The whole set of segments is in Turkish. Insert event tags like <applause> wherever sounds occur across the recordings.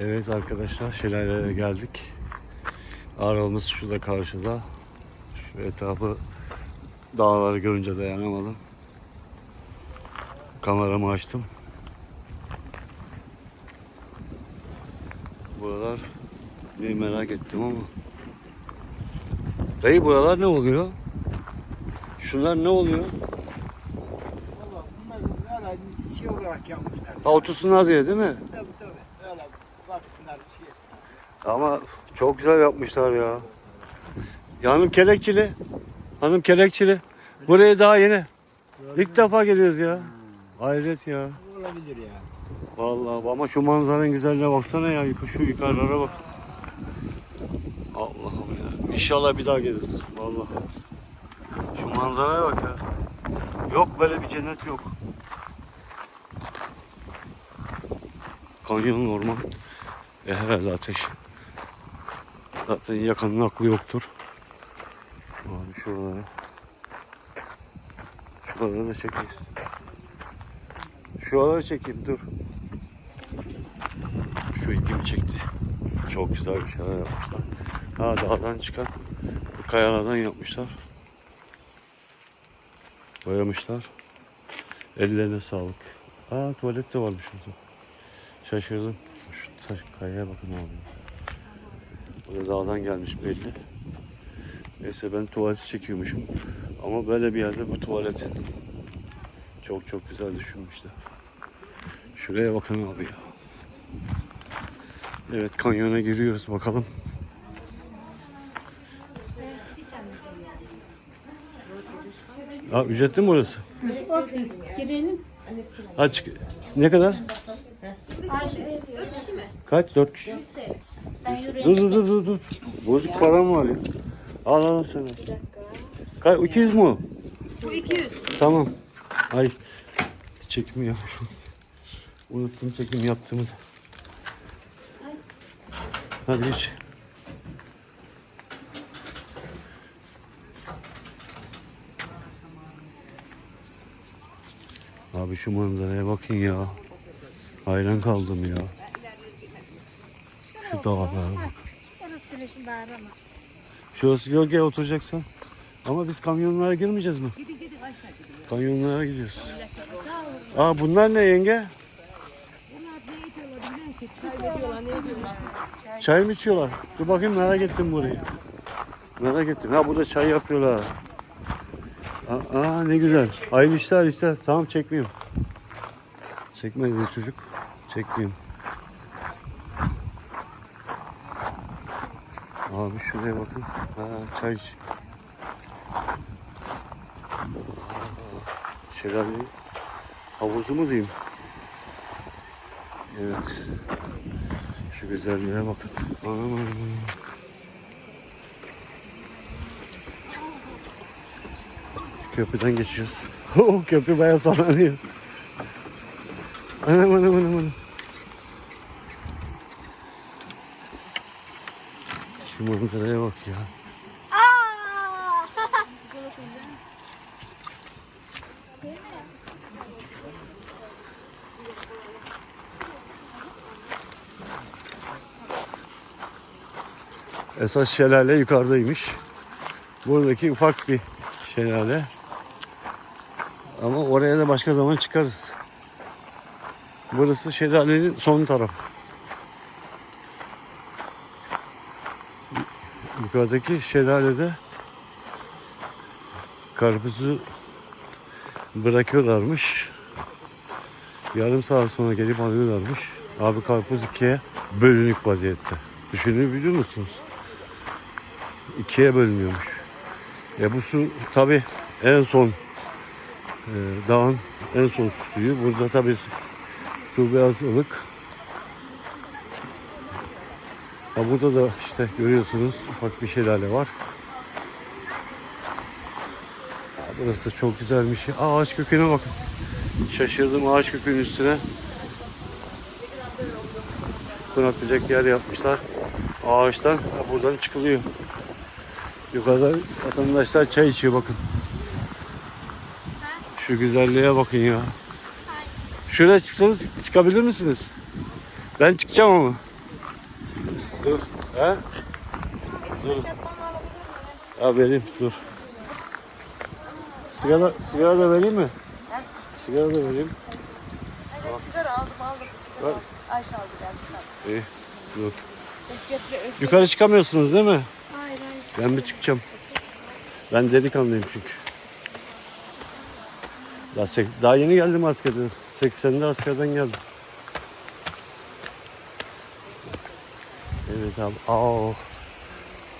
Evet arkadaşlar şelaleye geldik. Arabamız şurada karşıda. Şu etrafı dağları görünce dayanamadım. Kameramı açtım. Buralar bir merak ettim ama. Dayı buralar ne oluyor? Şunlar ne oluyor? Valla bunlar herhalde şey olarak yapmışlar. Ha otursunlar diye değil mi? Tabii tabii. Öyle baksınlar şey. Ama çok güzel yapmışlar ya. Ya hanım kelekçili. Hanım kelekçili. Buraya daha yeni. İlk defa geliyoruz ya. Hayret ya. Olabilir ya. Vallahi ama şu manzaranın güzelliğine baksana ya. Şu yukarılara bak. Allah'ım ya. İnşallah bir daha geliriz. Vallahi. Şu manzaraya bak ya. Yok böyle bir cennet yok. Kanyon orman. E herhalde ateş. Zaten yakanın aklı yoktur. Abi şuralara. Şuraları da çekeyim. Şuraları çekeyim dur. Şu ilgimi çekti. Çok güzel bir şeyler yapmışlar. Ha dağdan çıkan bu kayalardan yapmışlar. Boyamışlar. Ellerine sağlık. Aa tuvalet de varmış orada. Şaşırdım. Şu taş kayaya bakın abi. Buraya dağdan gelmiş belli. Neyse ben tuvaleti çekiyormuşum. Ama böyle bir yerde bu tuvalet. Çok çok güzel düşünmüşler. Şuraya bakın abi ya. Evet kanyona giriyoruz bakalım. Aa, ücretli mi burası? Olsun. Girelim. Aç. Ne kadar? Kaç? Dört kişi. Dur dur dur dur. dur. Bozuk param var ya. Al al sana. Kaç? 200 mu? Bu 200. Tamam. Ay. Çekim yapmışım. Unuttum çekim yaptığımızı. Hadi geç. Abi şu manzaraya bakın ya. Hayran kaldım ya. Şu dağlara bak. Şurası gölgeye oturacaksan. Ama biz kamyonlara girmeyeceğiz mi? Kamyonlara gidiyoruz. Aa bunlar ne yenge? Çay mı içiyorlar? Dur bakayım merak ettim burayı. Merak ettim. Ha burada çay yapıyorlar. Aa, aa, ne güzel. Hayırlı işler işler. Tamam çekmiyorum. Çekme dedi çocuk. Çekmiyorum. Abi şuraya bakın. Ha, çay. Şelale havuzu mu diyeyim? Evet. Şu güzelliğe bakın. Anam. Köprüden geçiyoruz. Oh, <laughs> köprü bayağı sallanıyor. Anam anam anam anam. Şu manzaraya bak ya. Esas şelale yukarıdaymış. Buradaki ufak bir şelale. Ama oraya da başka zaman çıkarız. Burası şelalenin son tarafı. Yukarıdaki şelalede karpuzu bırakıyorlarmış. Yarım saat sonra gelip alıyorlarmış. Abi karpuz ikiye bölünük vaziyette. Düşünebiliyor musunuz? ikiye bölünüyormuş. E bu su tabi en son e, dağın en son suyu. Burada tabi su biraz ılık. Ha burada da işte görüyorsunuz ufak bir şelale var. Ha, burası da çok güzelmiş. Aa, ağaç köküne bakın. Şaşırdım ağaç kökünün üstüne. Konaklayacak yer yapmışlar. Ağaçtan ha, buradan çıkılıyor. Yukarıda vatandaşlar çay içiyor bakın. Şu güzelliğe bakın ya. Şuraya çıksanız çıkabilir misiniz? Ben çıkacağım ama. Dur. He? Dur. Ha vereyim dur. Sigara, sigara da vereyim mi? Sigara da vereyim. Evet, sigara aldım aldım. Sigara aldım. Ayşe aldı geldi. İyi. Dur. Yukarı çıkamıyorsunuz değil mi? Hayır hayır. Ben mi çıkacağım? Ben delikanlıyım çünkü. Daha, daha yeni geldim askerden. 80'de askerden geldim. Evet abi. Aa.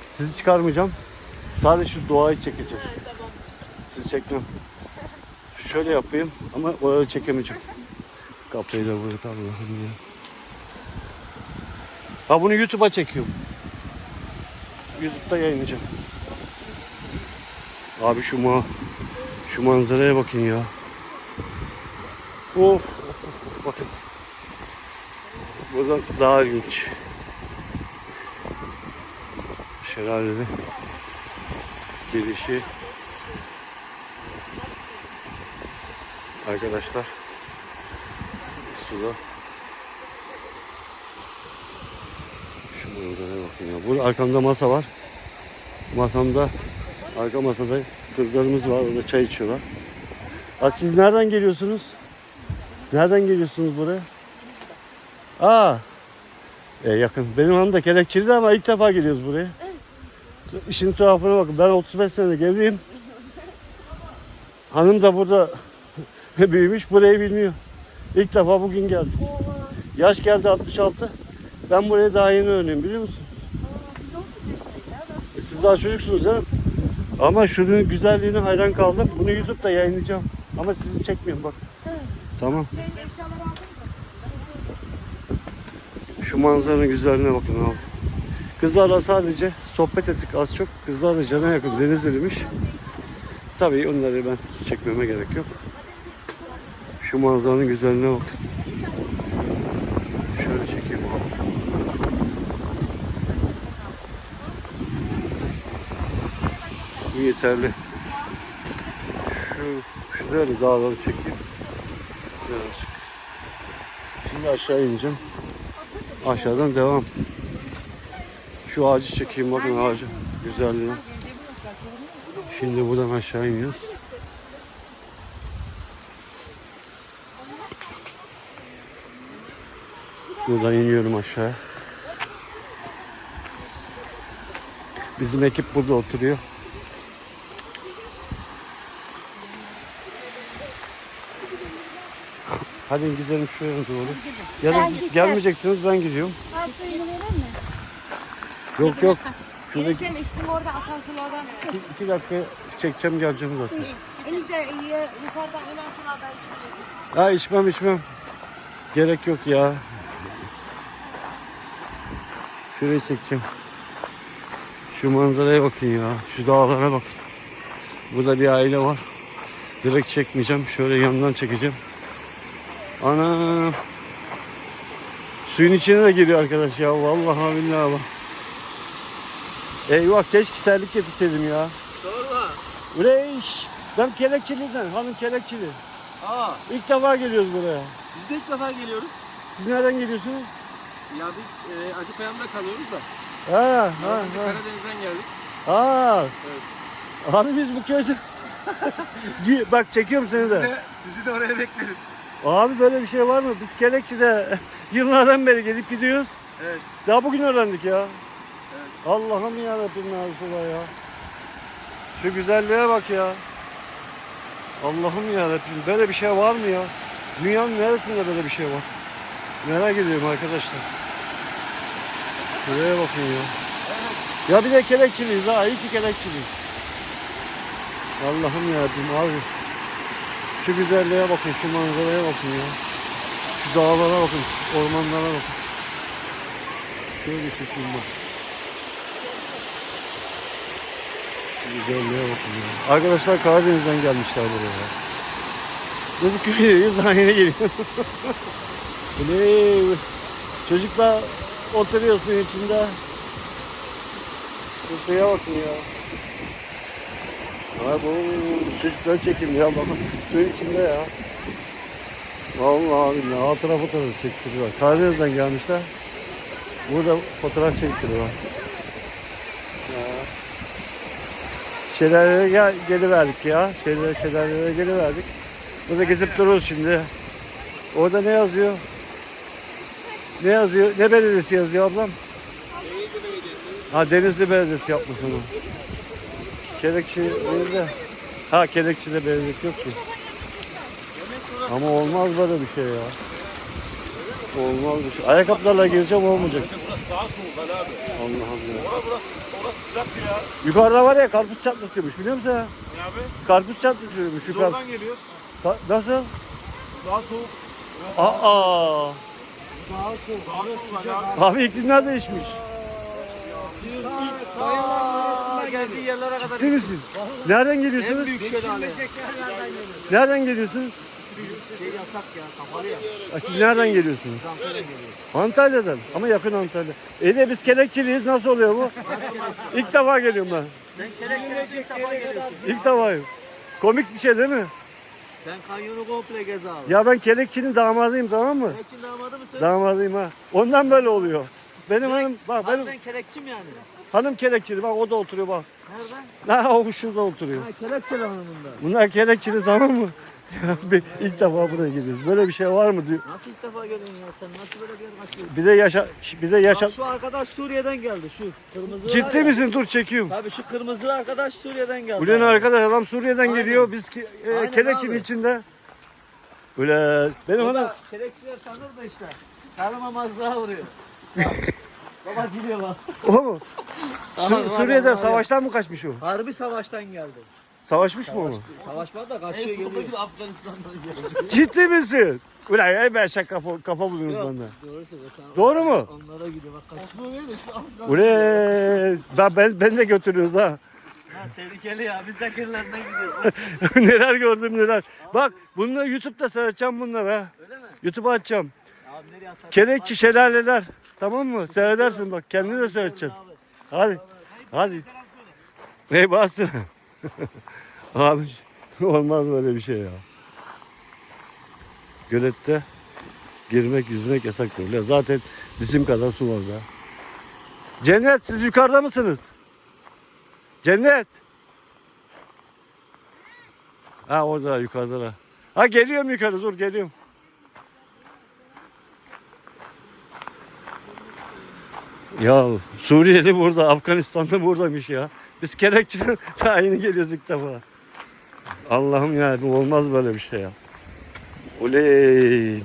Sizi çıkarmayacağım. Sadece şu doğayı çekeceğim. Sizi çekmem. Şöyle yapayım ama orayı çekemeyeceğim. Kapıyı da vurduk Allah'ım ya. Ha bunu YouTube'a çekiyorum. YouTube'da yayınlayacağım. Abi şu ma şu manzaraya bakın ya. Of, of, bakın. Buradan daha ilginç. Şelaleli gelişi. Arkadaşlar suda şu manzaraya bakın ya. Burada arkamda masa var. Masamda arka masada kızlarımız var. Orada çay içiyorlar. Ha, siz nereden geliyorsunuz? Nereden geliyorsunuz buraya? Aa. E, yakın. Benim hanım da ama ilk defa geliyoruz buraya. İşin tuhafına bakın. Ben 35 senelik evliyim. Hanım da burada <laughs> büyümüş. Burayı bilmiyor. İlk defa bugün geldi. Yaş geldi 66. Ben buraya daha yeni öğreniyorum biliyor musun? E, Siz daha çocuksunuz mi? Ama şunun güzelliğine hayran kaldım. Bunu YouTube'da yayınlayacağım. Ama sizi çekmiyorum bak. Tamam. Şu manzaranın güzelliğine bakın abi. Kızlarla sadece sohbet ettik az çok. Kızlar da cana yakın Denizli'ymiş. Tabii onları ben çekmeme gerek yok. Şu manzaranın güzelliğine bak. Şöyle çekeyim. Bu yeterli. Şu, şöyle dağları çekeyim. Birazcık. Şimdi aşağı ineceğim. Aşağıdan devam. Şu ağacı çekeyim bakın ağacı güzelliğine. Şimdi buradan aşağı iniyoruz. Buradan iniyorum aşağıya. Bizim ekip burada oturuyor. Hadi gidelim şuraya doğru. Ya da Sen siz git, gelmeyeceksiniz ben gidiyorum. Ben suyunu vereyim mi? Yok yok. Şurada iki, Gelirken içtim orada akan sulardan. iki dakika çekeceğim geleceğim zaten. Enişte yukarıdan inen sulardan içtim. Ha içmem içmem. Gerek yok ya. Şurayı çekeceğim. Şu manzaraya bakın ya. Şu dağlara bakın. Burada bir aile var. Direkt çekmeyeceğim. Şöyle yandan çekeceğim. Ana. Suyun içine de giriyor arkadaş ya. Vallahi billahi bak. Eyvah keşke terlik getirseydim ya. Sorma. Ureş. Ben kelekçiliden. Hanım kelekçili. Aa, İlk defa geliyoruz buraya. biz de ilk defa geliyoruz. Siz nereden geliyorsunuz? Ya biz e, Acıpayam'da kalıyoruz da. Ha, ha, ha. Karadeniz'den geldik. ha. Evet. Abi biz bu köyde... <laughs> Bak çekiyorum seni Sizi de. de, sizi de oraya bekleriz. Abi böyle bir şey var mı? Biz Kelekçi'de <laughs> yıllardan beri gelip gidiyoruz. Evet. Daha bugün öğrendik ya. Allah'ım ya Rabbim ya. Şu güzelliğe bak ya. Allah'ım ya Rabbim böyle bir şey var mı ya? Dünyanın neresinde böyle bir şey var? Merak ediyorum arkadaşlar. Şuraya bakın ya. Ya bir de kelekçiliyiz ha. İyi ki kelekçiliyiz. Allah'ım ya Rabbim abi. Şu güzelliğe bakın, şu manzaraya bakın ya. Şu dağlara bakın, ormanlara bakın. Şöyle çekeyim bak. Şu Arkadaşlar Karadeniz'den gelmişler buraya. Ki daha yeni geliyor. Bu ne? Çocuklar oturuyor suyun içinde. Şu suya bakın ya. Ay bu çocuklar çekim ya bakın suyun içinde ya. Vallahi billahi alt tarafı tarafı çektiriyorlar. Karadeniz'den gelmişler. Burada fotoğraf çektiriyorlar. Ya. Şelaleye gel, geliverdik ya. Şelale, şelaleye geliverdik. Burada gezip duruyoruz şimdi. Orada ne yazıyor? Ne yazıyor? Ne belediyesi yazıyor ablam? Ha Denizli Belediyesi yapmış onu. Kelekçi değil de. Ha Kelekçi'de belediyelik yok ki. Ama olmaz böyle bir şey ya. Olmaz bir şey. Ayakkabılarla gireceğim olmayacak. Burası daha soğuk abi. Allah'ım ya. Orası, burası, sıcak ya. Yukarıda var ya karpuz çatlatıyormuş biliyor musun ya? Ne abi? Karpuz çatlatıyormuş Biz yukarıda. oradan geliyoruz. Ka- nasıl? Daha soğuk. Aa, Daha soğuk. Daha soğuk Ali abi. abi iklimler değişmiş. Kayaların arasında geldiği yerlere kadar. Ciddi misin? Nereden En geliyorsunuz? büyük şelale. Nereden geliyorsunuz? Şey yasak ya, kapalı ya. Ha, Siz nereden geliyorsunuz? Antalya'dan ama yakın Antalya. İyi de biz kelekçiliyiz nasıl oluyor bu? İlk defa geliyorum ben. Ben kerekçe ilk defa geliyorsun. İlk defa. Komik bir şey değil mi? Ben kanyonu komple gez abi. Ya ben kelekçinin damadıyım tamam mı? Kerekçinin damadı mısın? Damadıyım ha. Ondan böyle oluyor. Benim hanım bak benim Ben kerekçim yani. hanım kelekçili bak o da oturuyor bak. Nerede? Ha o şurada oturuyor. Ha kerekçeli hanımında. Bunlar kelekçili tamam mı? <laughs> Bir ilk defa buraya geliyoruz. Böyle bir şey var mı diyor. Nasıl ilk defa geliyorsun ya sen? Nasıl böyle bir yer kaçıyorsun? Bize yaşa bize yaşa Bak şu arkadaş Suriye'den geldi şu. Kırmızı var Ciddi ya. misin? Dur çekiyorum. Tabii şu kırmızı arkadaş Suriye'den geldi. Ulan abi. arkadaş adam Suriye'den Aynen. geliyor. Biz ki, e, Aynen kelekçinin abi. içinde. Öyle benim O hanım da kerekçiler tanır da işte. Tanımamazlığa vuruyor. Bak, <laughs> Baba gülüyor bak. o mu? Aha, Su- var, Suriye'den var, var. savaştan mı kaçmış o? Harbi savaştan geldi. Savaşmış mı o? Savaşmadı da kaçıyor geliyor. Ciddi misin? Ulan ey ben şaka kafa, kafa buluyorsunuz benden. Doğru söylüyorsun. Doğru mu? Onlara gidiyor bak kaçıyor. Ulan ben, ben, ben de götürüyoruz ha. Ha, tehlikeli ya biz de kirlerinden gidiyoruz. <laughs> neler gördüm neler. Bak bunları YouTube'da seyredeceğim bunları ha. Öyle mi? YouTube'a atacağım. Abi nereye atar? Kelekçi şelaleler. Tamam mı? Seyredersin bak. Kendini de seyredeceksin. Hadi. Hadi. Ney bastın? Abi <laughs> olmaz böyle bir şey ya. Gölette girmek yüzmek yasak böyle. Zaten dizim kadar su var ya. Cennet siz yukarıda mısınız? Cennet. Ha orada yukarıda. Ha geliyorum yukarı dur geliyorum. Ya Suriyeli burada, Afganistan'da buradaymış ya. Biz kerekçiden daha yeni geliyoruz ilk defa. Allah'ım ya bu olmaz böyle bir şey ya. Oley.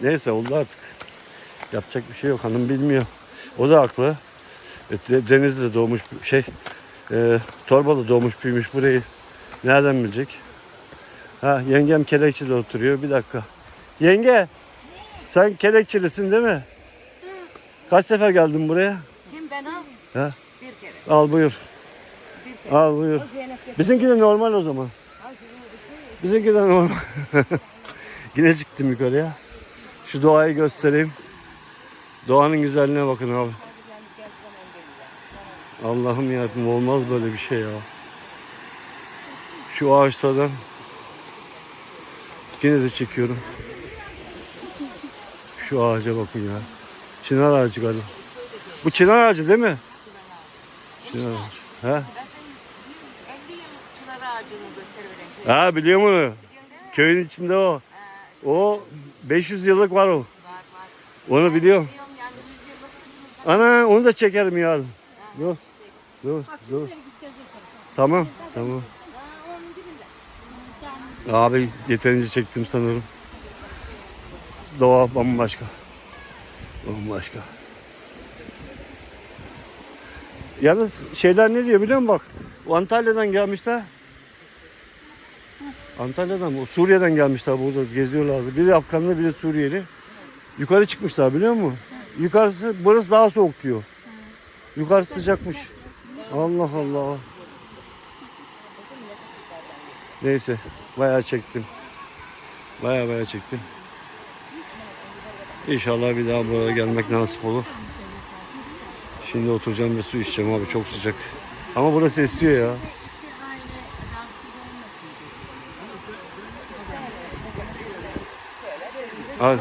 Neyse oldu artık. Yapacak bir şey yok. Hanım bilmiyor. O da haklı. E, de- Denizli'de doğmuş şey. E, Torbalı doğmuş büyümüş burayı. Nereden bilecek? Ha yengem Kelekçi'de oturuyor. Bir dakika. Yenge sen Kelekçilisin değil mi? Kaç sefer geldin buraya? Kim ben al? Ha? Bir kere. Al buyur. Al buyur. Bizimki de normal o zaman. Bizimki de normal. <laughs> Yine çıktım yukarıya. Şu doğayı göstereyim. Doğanın güzelliğine bakın abi. Allah'ım yarabbim olmaz böyle bir şey ya. Şu ağaçlardan yine de çekiyorum. Şu ağaca bakın ya. Çınar ağacı galiba. Bu çınar ağacı değil mi? Çınar ağacı. Ha? Gösterivereyim. Ha biliyorum onu. Biliyorsun değil mi? Köyün içinde o. Ha, O 500 yıllık var o. var var. Onu biliyorum. Biliyorum yani 100 yıllık. Ana onu da çekerim yarın. Dur. Dur. Dur. Tamam. Tamam. Ha, onun dibinde. Abi yeterince çektim sanırım. Doğa bambaşka. Bambaşka. Yalnız şeyler ne diyor biliyor musun bak? Antalya'dan gelmişler. Antalya'dan mı? Suriye'den gelmişler burada geziyorlardı. Biri Afganlı biri Suriyeli. Yukarı çıkmışlar biliyor musun? Yukarısı burası daha soğuk diyor. Yukarısı sıcakmış. Allah Allah. Neyse bayağı çektim. Bayağı bayağı çektim. İnşallah bir daha buraya gelmek nasip olur. Şimdi oturacağım ve su içeceğim abi çok sıcak. Ama burası esiyor ya. Al.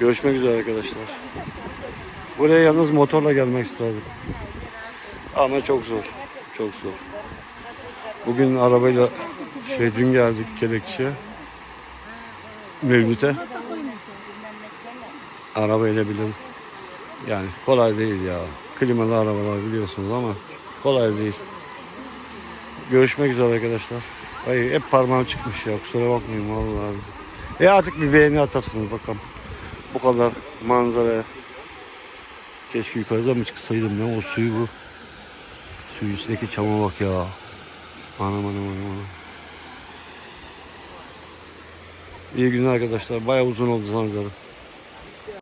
Görüşmek üzere arkadaşlar. Buraya yalnız motorla gelmek isterdim. Ama çok zor. Çok zor. Bugün arabayla şey dün geldik Kelekçe. Mevlüt'e. Arabayla bile yani kolay değil ya. Klimalı arabalar biliyorsunuz ama kolay değil. Görüşmek üzere arkadaşlar. Ay hep parmağım çıkmış ya kusura bakmayın vallahi. E artık bir beğeni atarsınız bakalım. Bu kadar manzaraya. Keşke yukarıda mı çıksaydım ya o suyu bu. Suyun üstündeki çama bak ya. Anam anam anam anam. İyi günler arkadaşlar. Bayağı uzun oldu manzara.